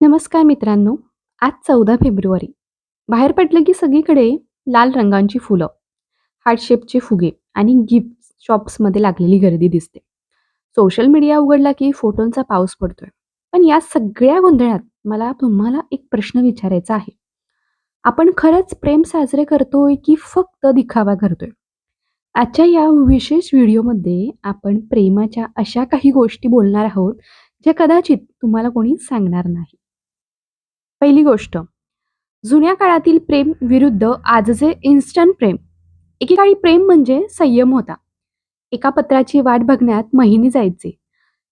नमस्कार मित्रांनो आज चौदा फेब्रुवारी. बाहेर पडलं की सगळीकडे लाल रंगांची फुलं हार्टशेपचे फुगे आणि गिफ्ट शॉप्समध्ये लागलेली गर्दी दिसते. सोशल मीडिया उघडला की फोटोंचा पाऊस पडतोय. पण या सगळ्या गोंधळात मला तुम्हाला एक प्रश्न विचारायचा आहे. आपण खरंच प्रेम साजरे करतोय की फक्त दिखावा करतोय? आजच्या या विशेष व्हिडिओमध्ये आपण प्रेमाच्या अशा काही गोष्टी बोलणार आहोत ज्या कदाचित तुम्हाला कोणी सांगणार नाही. पहिली गोष्ट जुन्या काळातील प्रेम विरुद्ध आजचे इन्स्टंट प्रेम. एकेकाळी प्रेम म्हणजे संयम होता. एका पत्राची वाट बघण्यात महिने जायचे.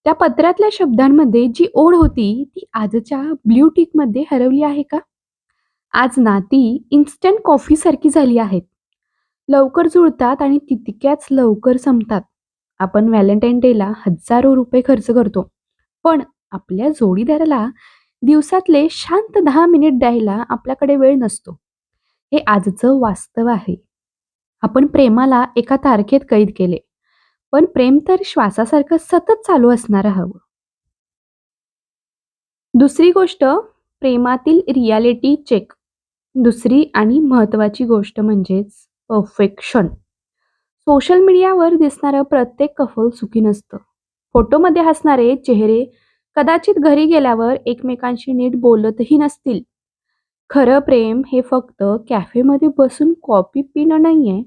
त्या पत्रातल्या शब्दांमध्ये जी ओढ होती ती आजच्या ब्ल्यू टिकमध्ये हरवली आहे का? आज नाती इन्स्टंट कॉफी सारखी झाली आहेत. लवकर जुळतात आणि तितक्याच लवकर संपतात. आपण व्हॅलेंटाईन डेला हजारो रुपये खर्च करतो. पण आपल्या जोडीदाराला दिवसातले शांत दहा मिनिट द्यायला आपल्याकडे वेळ नसतो. हे आजचं वास्तव आहे. आपण प्रेमाला एका तारखेत कैद केले. पण प्रेम तर श्वासासारखं सतत चालू असणार हवं. दुसरी गोष्ट प्रेमातील रियालिटी चेक. दुसरी आणि महत्वाची गोष्ट म्हणजेच परफेक्शन. सोशल मीडियावर दिसणारं प्रत्येक कफल सुखी नसतं. फोटोमध्ये हसणारे चेहरे कदाचित घरी गेल्यावर एकमेकांशी नीट बोलतही नसतील. खरं प्रेम हे फक्त कॅफेमध्ये बसून कॉफी पिणं नाहीये.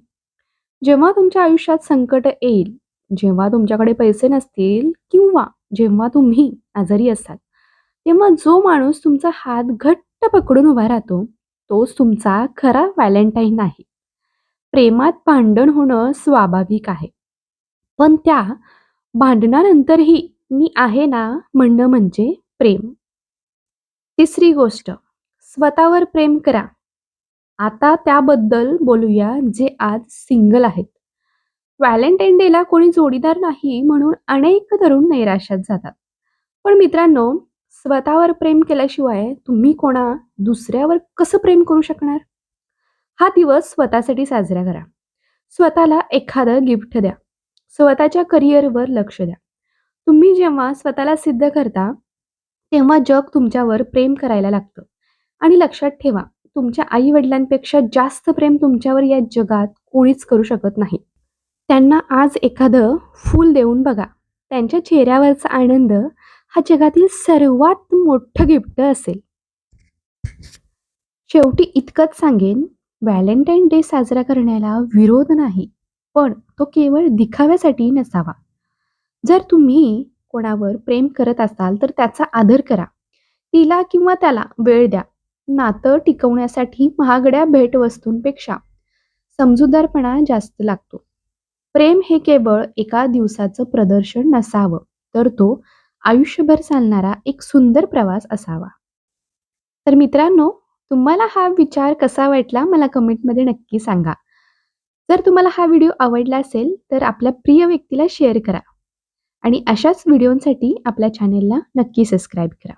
जेव्हा तुमच्या आयुष्यात संकट येईल जेव्हा तुमच्याकडे पैसे नसतील किंवा जेव्हा तुम्ही आजारी असाल तेव्हा जो माणूस तुमचा हात घट्ट पकडून उभा राहतो तोच तुमचा खरा व्हॅलेंटाईन आहे. प्रेमात भांडण होणं स्वाभाविक आहे. पण त्या भांडणानंतरही मी आहे ना म्हणणं म्हणजे प्रेम. तिसरी गोष्ट स्वतःवर प्रेम करा. आता त्याबद्दल बोलूया जे आज सिंगल आहेत. व्हॅलेंटाईन डेला कोणी जोडीदार नाही म्हणून अनेक तरुण नैराश्यात जातात. पण मित्रांनो स्वतःवर प्रेम केल्याशिवाय तुम्ही कोणा दुसऱ्यावर कसं प्रेम करू शकणार? हा दिवस स्वतःसाठी साजरा करा. स्वतःला एखादं गिफ्ट द्या. स्वतःच्या करिअरवर लक्ष द्या. तुम्ही जेव्हा स्वतःला सिद्ध करता तेव्हा जग तुमच्यावर प्रेम करायला लागतं. आणि लक्षात ठेवा तुमच्या आई वडिलांपेक्षा जास्त प्रेम तुमच्यावर या जगात कोणीच करू शकत नाही. त्यांना आज एखादं फूल देऊन बघा. त्यांच्या चेहऱ्यावरचा आनंद हा जगातील सर्वात मोठं गिफ्ट असेल. शेवटी इतकंच सांगेन व्हॅलेंटाईन डे साजरा करण्याला विरोध नाही पण तो केवळ दिखाव्यासाठी नसावा. जर तुम्ही कोणावर प्रेम करत असाल तर त्याचा आदर करा. तिला किंवा त्याला वेळ द्या. नातं टिकवण्यासाठी महागड्या भेटवस्तूंपेक्षा समजूतदारपणा जास्त लागतो. प्रेम हे केवळ एका दिवसाचं प्रदर्शन नसावं तर तो आयुष्यभर चालणारा एक सुंदर प्रवास असावा. तर मित्रांनो तुम्हाला हा विचार कसा वाटला मला कमेंटमध्ये नक्की सांगा. जर तुम्हाला हा व्हिडिओ आवडला असेल तर आपल्या प्रिय व्यक्तीला शेअर करा. आणि अशाच व्हिडिओंसाठी आपल्या चॅनेलला नक्की सबस्क्राईब करा.